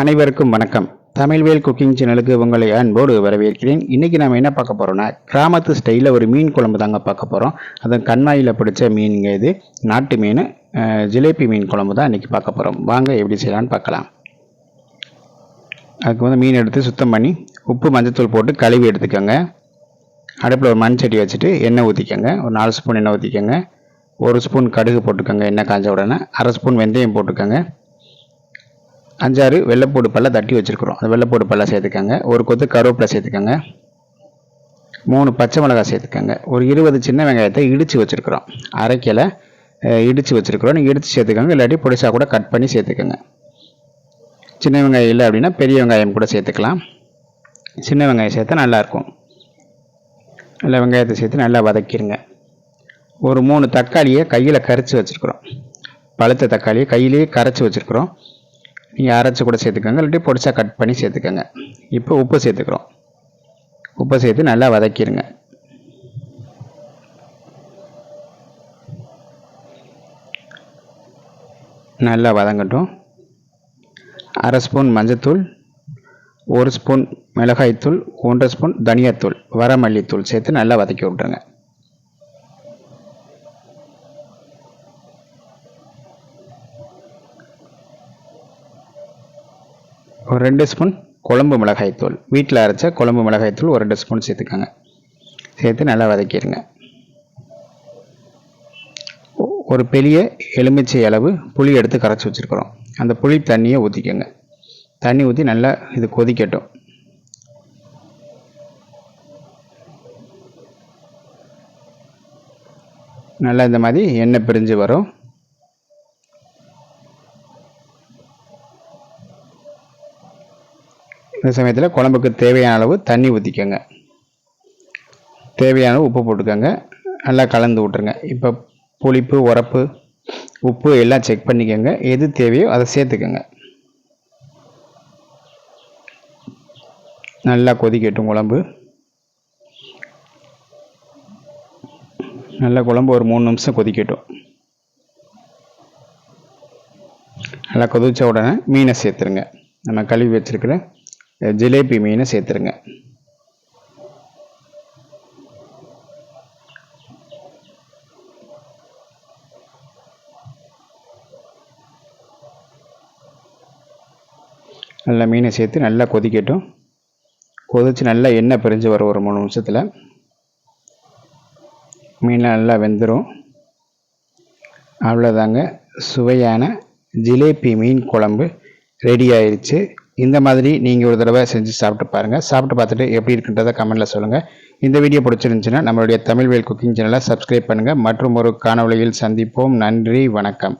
அனைவருக்கும் வணக்கம். தமிழ்வேல் குக்கிங் சேனலுக்கு உங்களை அன்போடு வரவேற்கிறேன். இன்றைக்கி நம்ம என்ன பார்க்க போகிறோம்னா கிராமத்து ஸ்டைலில் ஒரு மீன் குழம்பு தாங்க பார்க்க போகிறோம் அது கண்மாயில் பிடிச்ச மீனுங்க இது. நாட்டு மீன் ஜிலேபி மீன் குழம்பு தான் இன்றைக்கி பார்க்க போகிறோம் வாங்க எப்படி செய்யலான்னு பார்க்கலாம். அதுக்கு வந்து மீன் எடுத்து சுத்தம் பண்ணி உப்பு மஞ்சத்தூள் போட்டு கழுவி எடுத்துக்கோங்க. அடுப்பில் ஒரு மண் வச்சுட்டு எண்ணெய் ஊற்றிக்கோங்க ஒரு நாலு ஸ்பூன் எண்ணெய் ஊற்றிக்கோங்க ஒரு ஸ்பூன் கடுகு போட்டுக்கோங்க எண்ணெய் காஞ்ச உடனே. அரை ஸ்பூன் வெந்தயம் போட்டுக்கோங்க. அஞ்சாறு வெள்ளைப்பூடு பல்ல தட்டி வச்சுருக்குறோம். அந்த வெள்ளைப்பூடு பல்ல சேர்த்துக்கோங்க. ஒரு கொத்து கருவேப்பிலை சேர்த்துக்கோங்க. மூணு பச்சை மிளகாய் சேர்த்துக்கோங்க. ஒரு இருபது சின்ன வெங்காயத்தை இடித்து வச்சுருக்குறோம். அரைக்கலை இடித்து வச்சுருக்குறோம். நீங்கள் இடித்து சேர்த்துக்கோங்க. இல்லாட்டி பொடிசா கூட கட் பண்ணி சேர்த்துக்கோங்க. சின்ன வெங்காயம் இல்லை அப்படின்னா பெரிய வெங்காயம் கூட சேர்த்துக்கலாம். சின்ன வெங்காயம் சேர்த்தா நல்லாயிருக்கும் நல்லா வெங்காயத்தை சேர்த்து நல்லா வதக்கிடுங்க ஒரு மூணு தக்காளியை கையில் கரைச்சி வச்சுருக்குறோம். பழுத்த தக்காளியை கையிலேயே கரைச்சி வச்சுருக்குறோம். நீங்கள் அரைச்சி கூட சேர்த்துக்கோங்க. இல்லாட்டி பொடிச்சா கட் பண்ணி சேர்த்துக்கோங்க. இப்போ உப்பு சேர்த்துக்கிறோம். உப்பை சேர்த்து நல்லா வதக்கிடுங்க நல்லா வதங்கட்டும். அரை ஸ்பூன் மஞ்சத்தூள் ஒரு ஸ்பூன் மிளகாய்த்தூள் ஒன்றரை ஸ்பூன் தனியாத்தூள் வரமல்லித்தூள் சேர்த்து நல்லா வதக்கி விட்ருங்க ஒரு ரெண்டு ஸ்பூன் குழம்பு மிளகாய்த்தூள் வீட்டில் அரைச்ச குழம்பு மிளகாய்த்தூள் ஒரு ரெண்டு ஸ்பூன் சேர்த்துக்கோங்க. சேர்த்து நல்லா வதக்கிடுங்க. ஒ- ஒரு பெரிய எலுமிச்சை அளவு புளி எடுத்து கரைச்சி வச்சுருக்குறோம். அந்த புளி தண்ணியை ஊற்றிக்கோங்க தண்ணி ஊற்றி நல்லா இது கொதிக்கட்டும். நல்லா இந்த மாதிரி எண்ணெய் பிரிஞ்சு வரும். இந்த சமயத்தில் குழம்புக்கு தேவையான அளவு தண்ணி ஊற்றிக்கோங்க தேவையான அளவு உப்பு போட்டுக்கோங்க. நல்லா கலந்து விட்ருங்க இப்போ புளிப்பு உரப்பு உப்பு எல்லாம் செக் பண்ணிக்கோங்க. எது தேவையோ அதை சேர்த்துக்கோங்க. நல்லா கொதிக்கட்டும் குழம்பு. நல்லா குழம்பு ஒரு மூணு நிமிஷம் கொதிக்கட்டும். நல்லா கொதிச்ச உடனே மீனை சேர்த்துருங்க. நம்ம கழுவி வச்சிருக்கிற ஜிலேபி மீனை சேர்த்துருங்க. நல்லா மீனை சேர்த்து நல்லா கொதிக்கட்டும். கொதித்து நல்லா எண்ணெய் பிரிஞ்சு வரும் ஒரு மூணு நிமிஷத்தில். மீன் நல்லா வெந்துடும் அவ்வளோதாங்க சுவையான ஜிலேபி மீன் குழம்பு ரெடி ஆயிடுச்சு இந்த மாதிரி நீங்கள் ஒரு தடவை செஞ்சு சாப்பிட்டு பாருங்கள் சாப்பிட்டு பார்த்துட்டு எப்படி இருக்குன்றதை கமெண்ட்டில் சொல்லுங்கள் இந்த வீடியோ பிடிச்சிருந்துச்சுன்னா நம்மளுடைய தமிழ்வேல் குக்கிங் சேனலை சப்ஸ்கிரைப் பண்ணுங்கள் மற்றும் ஒரு காணொளியில் சந்திப்போம். நன்றி வணக்கம்.